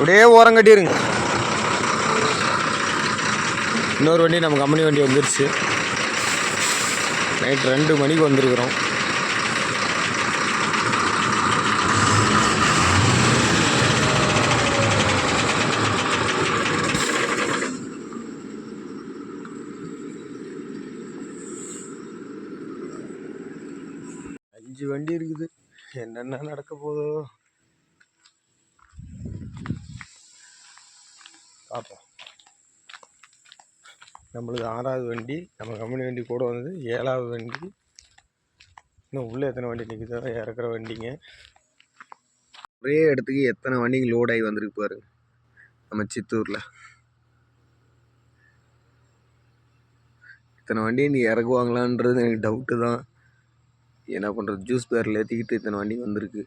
அப்படியே ஓரம் கட்டிருங்க. இன்னொரு வண்டி நம்ம கம்பெனி வண்டி வந்துருச்சு. நைட் ரெண்டு மணிக்கு வந்திருக்கிறோம். அஞ்சு வண்டி இருக்குது. என்னென்ன நடக்க போதோ. பார்ப்போம். நம்மளுக்கு ஆறாவது வண்டி நம்ம கம்பெனி வண்டி கூட வந்தது ஏழாவது வண்டி. இன்னும் உள்ளே எத்தனை வண்டி நிற்குதோ இறக்குற வண்டிங்க. ஒரே இடத்துக்கு எத்தனை வண்டிங்க லோட் ஆகி வந்திருக்கு பாருங்க. நம்ம சித்தூரில். இத்தனை வண்டி நீ இறக்குவாங்களான்றது எனக்கு டவுட்டு தான். என்ன பண்ணுறது ஜூஸ் பேரில் ஏற்றிக்கிட்டு இத்தனை வண்டி வந்திருக்கு.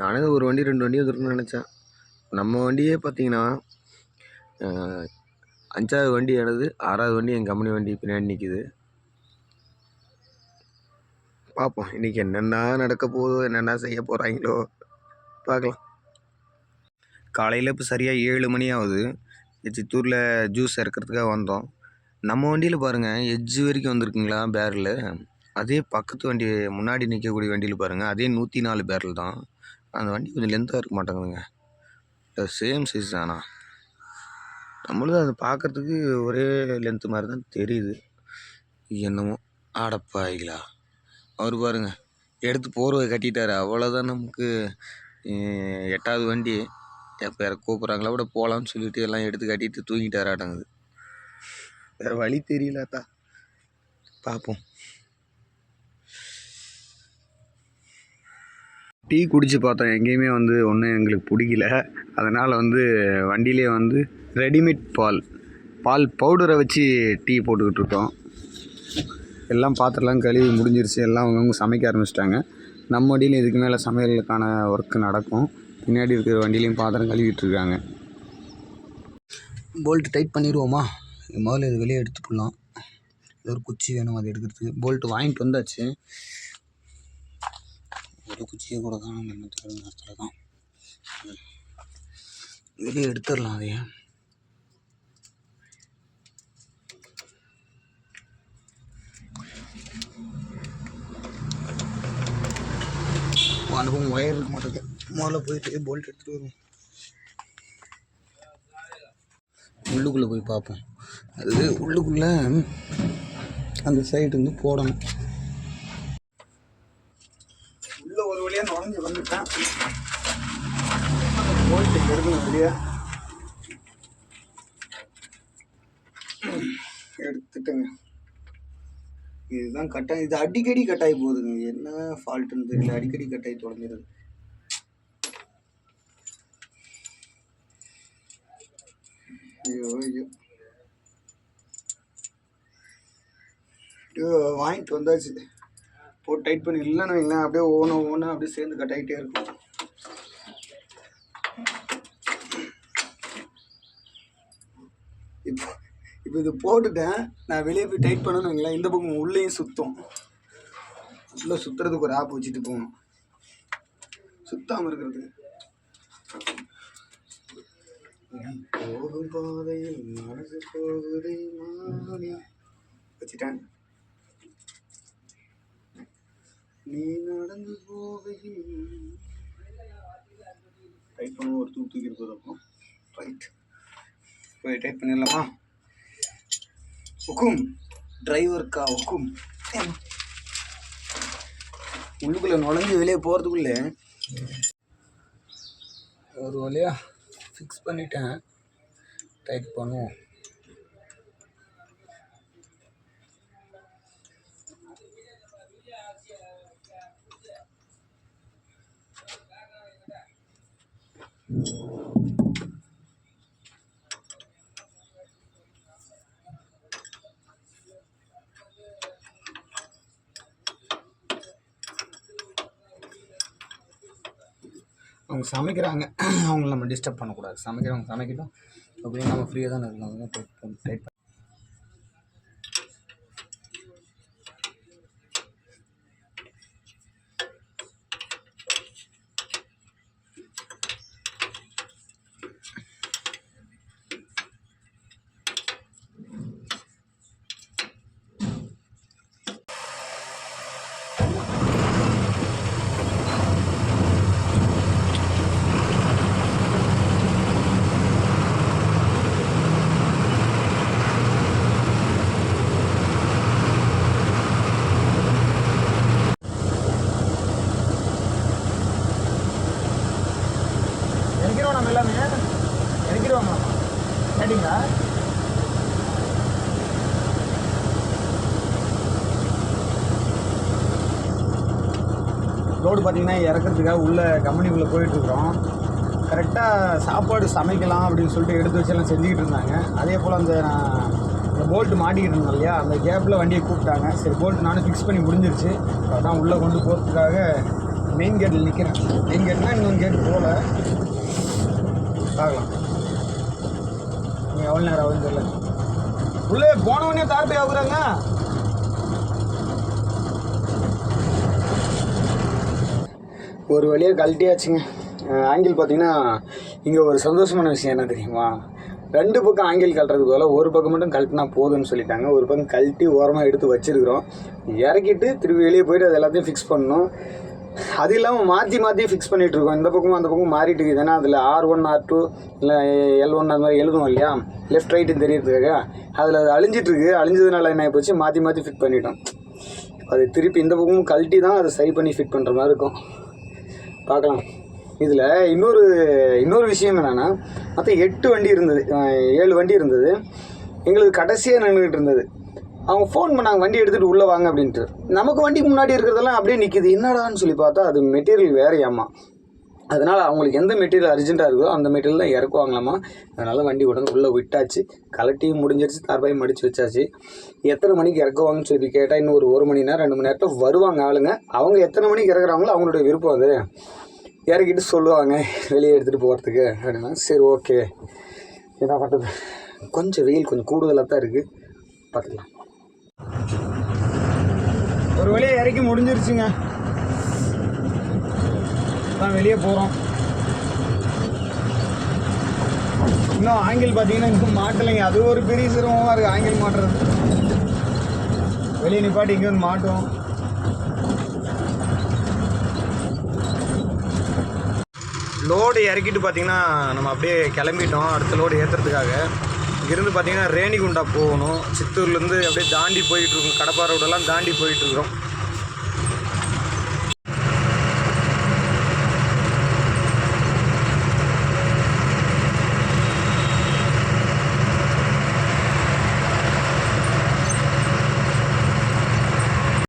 நானே ஒரு வண்டி ரெண்டு வண்டி வந்துருக்குன்னு நினச்சேன். நம்ம வண்டியே பார்த்தீங்கன்னா அஞ்சாவது வண்டி எனது ஆறாவது வண்டி என் கம்பெனி வண்டி பின்னாடி நிற்கிது பார்ப்போம் இன்றைக்கி என்னென்ன நடக்க போதோ என்னென்ன செய்ய போகிறாங்களோ பார்க்கலாம். காலையில் இப்போ சரியாக ஏழு மணி ஆகுது. சித்தூரில் ஜூஸ் இறக்கிறதுக்காக வந்தோம். நம்ம வண்டியில் பாருங்கள் எஜ்ஜு வரைக்கும் வந்திருக்குங்களா பேரில் அதே பக்கத்து வண்டி முன்னாடி நிற்கக்கூடிய வண்டியில் பாருங்கள் அதே நூற்றி நாலு பேரில் தான். அந்த வண்டி கொஞ்சம் லென்த்தாக இருக்க மாட்டேங்குதுங்க. சேம் சைஸ் தானா? நம்மளும் அதை பார்க்கறதுக்கு ஒரே லென்த்து மாதிரி தான் தெரியுது. என்னமோ ஆடப்பாய்களா அவர் பாருங்க எடுத்து போர்வை கட்டிட்டார். அவ்வளோதான் நமக்கு எட்டாவது வண்டி. எப்போ யாரை கூப்பிட்றாங்களா கூட போகலான்னு சொல்லிட்டு எல்லாம் எடுத்து கட்டிட்டு தூங்கிட்டாராட்டங்குது. வேறு வழி தெரியலாத்தா. பார்ப்போம் டீ குடிச்சு பார்த்தோம். எங்கேயுமே வந்து ஒன்றும் எங்களுக்கு பிடிக்கல. அதனால் வந்து வண்டியிலே வந்து ரெடிமேட் பால் பால் பவுடரை வச்சு டீ போட்டுக்கிட்டு இருக்கோம். எல்லாம் பாத்திரம்லாம் கழுவி முடிஞ்சிருச்சு. எல்லாம் அவங்கவுங்க சமைக்க ஆரம்பிச்சிட்டாங்க. நம்ம வண்டியில் இதுக்கு மேலே சமையலுக்கான ஒர்க்கு நடக்கும். பின்னாடி இருக்கிற வண்டியிலையும் பாத்திரம் கழுவிட்டு இருக்காங்க. போல்ட் டைட் பண்ணிடுவோமா? முதல்ல இது வெளியே எடுத்து போடலாம் ஏதோ ஒரு குச்சி வேணும் அதை எடுக்கிறதுக்கு. போல்ட் வாங்கிட்டு வந்தாச்சு. ஒரு குச்சியை கூட காணும். நம்ம நேரத்தில் தான். வெளியே எடுத்துடலாம் அதையே. அனுபவம் ஒயர் இருக்க மாட்டேங்குது. முதல்ல போயிட்டு போல்ட் எடுத்துகிட்டு வருவோம். உள்ளுக்குள்ளே போய் பார்ப்போம். அது உள்ளுக்குள்ளே அந்த சைடு வந்து போடணும் உள்ள ஒரு வழியாக நுழைஞ்சு வந்துட்டேன் போல்ட் எடுக்கணும் வெளியே எடுத்துட்டேங்க இதுதான் கட்டாயம். இது அடிக்கடி கட்டாயி போகுதுங்க. என்ன ஃபால்ட்டுன்னு தெரியல. அடிக்கடி கட்டாயி தொடங்கிடுது ஐயோ ஐயோ. ஐயோ வாங்கிட்டு வந்தாச்சு. போட்டு டைட் பண்ணி இல்லைன்னு வைங்களேன். அப்படியே ஓன ஓன அப்படியே சேர்ந்து கட்டாயிட்டே இருக்கும். இப்போ இப்போ இது போட்டுட்டேன். நான் வெளியே போய் டைட் பண்ணணும்னு வைங்களேன். இந்த பக்கம் உள்ளேயும் சுத்தம் உள்ளே சுற்றுறதுக்கு ஒரு ஆப் வச்சுட்டு போகணும். சுத்தாமல் இருக்கிறதுக்கு. போகும் பாதையில் மனசு போகுதே மாறி. வச்சுட்டேன். நீ நடந்து போகையில். டைப் பண்ண ஒரு தூக்கி தூக்கி இருக்கிறப்போ ரைட் போய் டைப் பண்ணிடலாமா? ஹுக்கும் டிரைவருக்கா ஹுக்கும் உள்ளுக்குள்ளே நுழைஞ்சு வெளியே போகிறதுக்குள்ளே ஒரு வழியாக ஃபிக்ஸ் பண்ணிட்டேன். டைட் பண்ணுவோம். அவங்க சமைக்கிறாங்க அவங்கள நம்ம டிஸ்டர்ப் பண்ணக்கூடாது. சமைக்கிறவங்க சமைக்கட்டும் அப்படின்னு நம்ம ஃப்ரீயாக தானே இருக்கணும் ட்ரை டைட் ரோடு பார்த்தீங்கன்னா இறக்கிறதுக்காக உள்ள கம்பெனிக்குள்ளே போயிட்டுருக்குறோம். கரெக்டாக சாப்பாடு சமைக்கலாம் அப்படின்னு சொல்லிட்டு எடுத்து வச்செல்லாம் செஞ்சுக்கிட்டு இருந்தாங்க. அதே போல் அந்த நான் அந்த போல்ட்டு மாட்டிக்கிட்டு இருந்தேன் இல்லையா? அந்த கேப்பில் வண்டியை கூப்பிட்டாங்க. சரி போல்ட் நானும் ஃபிக்ஸ் பண்ணி முடிஞ்சிருச்சு. அதான் உள்ளே கொண்டு போகிறதுக்காக மெயின் கேட்டில் நிற்கிறேன் மெயின் கேட்னா இன்னும் கேட் போகல பார்க்கலாம். நீங்கள் எவ்வளோ நேரம் ஆகுதுன்னு தெரியல. உள்ளே போனவொடனே தார்பை ஆகுறாங்க ஒரு வழியாக கழட்டியாச்சுங்க. ஆங்கிள் பார்த்தீங்கன்னா இங்கே ஒரு சந்தோஷமான விஷயம் என்ன தெரியுமா? ரெண்டு பக்கம் ஆங்கிள் கழட்டுறதுக்கு போல ஒரு பக்கம் மட்டும் கழட்டினா போதும்னு சொல்லிட்டாங்க. ஒரு பக்கம் கழட்டி ஓரமாக எடுத்து வச்சுருக்கிறோம். இறக்கிட்டு திருப்பி வெளியே போயிட்டு அது எல்லாத்தையும் ஃபிக்ஸ் பண்ணணும். அது இல்லாமல் மாற்றி மாற்றி ஃபிக்ஸ் பண்ணிகிட்டு இருக்கோம். இந்த பக்கமும் அந்த பக்கமும் மாறிட்டு இருக்குது. ஏன்னா அதில் ஆர் ஒன் ஆர் டூ இல்லை எல் ஒன் அது மாதிரி எழுதுவோம் இல்லையா? லெஃப்ட் ரைட்டுன்னு தெரியறதுக்காக. அதில் அது அழிஞ்சிட்ருக்கு அழிஞ்சதுனால என்ன போச்சு மாற்றி மாற்றி ஃபிட் பண்ணிட்டோம். அது திருப்பி இந்த பக்கமும் கழட்டி தான் அதை சரி பண்ணி ஃபிட் பண்ணுற மாதிரி இருக்கும். பார்க்கலாம். இதில் இன்னொரு இன்னொரு விஷயம் என்னென்னா மற்ற எட்டு வண்டி இருந்தது. ஏழு வண்டி இருந்தது. எங்களுக்கு கடைசியாக நின்றுக்கிட்டு இருந்தது. அவங்க ஃபோன் பண்ணாங்க வண்டி எடுத்துகிட்டு உள்ளே வாங்க அப்படின்ட்டு. நமக்கு வண்டிக்கு முன்னாடி இருக்கிறதெல்லாம் அப்படியே நிற்கிது என்னடான்னு சொல்லி பார்த்தா அது மெட்டீரியல் வேறையாம்மா. அதனால் அவங்களுக்கு எந்த மெட்டீரியல் அர்ஜென்ட்டாக இருக்கோ அந்த மெட்டீரியல் தான் இறக்குவாங்களாமா. அதனால் வண்டி உடனே உள்ளே விட்டாச்சு. கலட்டியும் முடிஞ்சிருச்சு தார்பாயும் மடித்து வச்சாச்சு. எத்தனை மணிக்கு இறக்குவாங்கன்னு சொல்லி கேட்டால் இன்னும் ஒரு ஒரு மணி நேரம் ரெண்டு மணி நேரத்தில் வருவாங்க ஆளுங்க. அவங்க எத்தனை மணிக்கு இறக்குறாங்களோ அவங்களுடைய விருப்பம் அது. இறக்கிட்டு சொல்லுவாங்க வெளியே எடுத்துகிட்டு போகிறதுக்கு அப்படின்னா சரி ஓகே என்ன பண்ணுறது கொஞ்சம் வெயில் கொஞ்சம் கூடுதலாக தான் இருக்குது பார்த்துக்கலாம். ஒரு வழியாக இறக்கி முடிஞ்சிருச்சுங்க. தான் வெளியே போகிறோம் இன்னும் ஆங்கிள் பார்த்தீங்கன்னா இன்னும் மாட்டலைங்க. அது ஒரு பெரிய சிரமமாக இருக்குது ஆங்கிள் மாட்டுறது. வெளியே நிப்பாட்டி இங்கே வந்து மாட்டுவோம். லோடு இறக்கிட்டு பார்த்தீங்கன்னா நம்ம அப்படியே கிளம்பிட்டோம். அடுத்த லோடு ஏற்றுறதுக்காக இங்கேருந்து பார்த்தீங்கன்னா ரேணிகுண்டா போகணும். சித்தூர்லேருந்து அப்படியே தாண்டி போயிட்டுருக்கோம் கடப்பா ரோடெல்லாம் தாண்டி போயிட்டுருக்குறோம்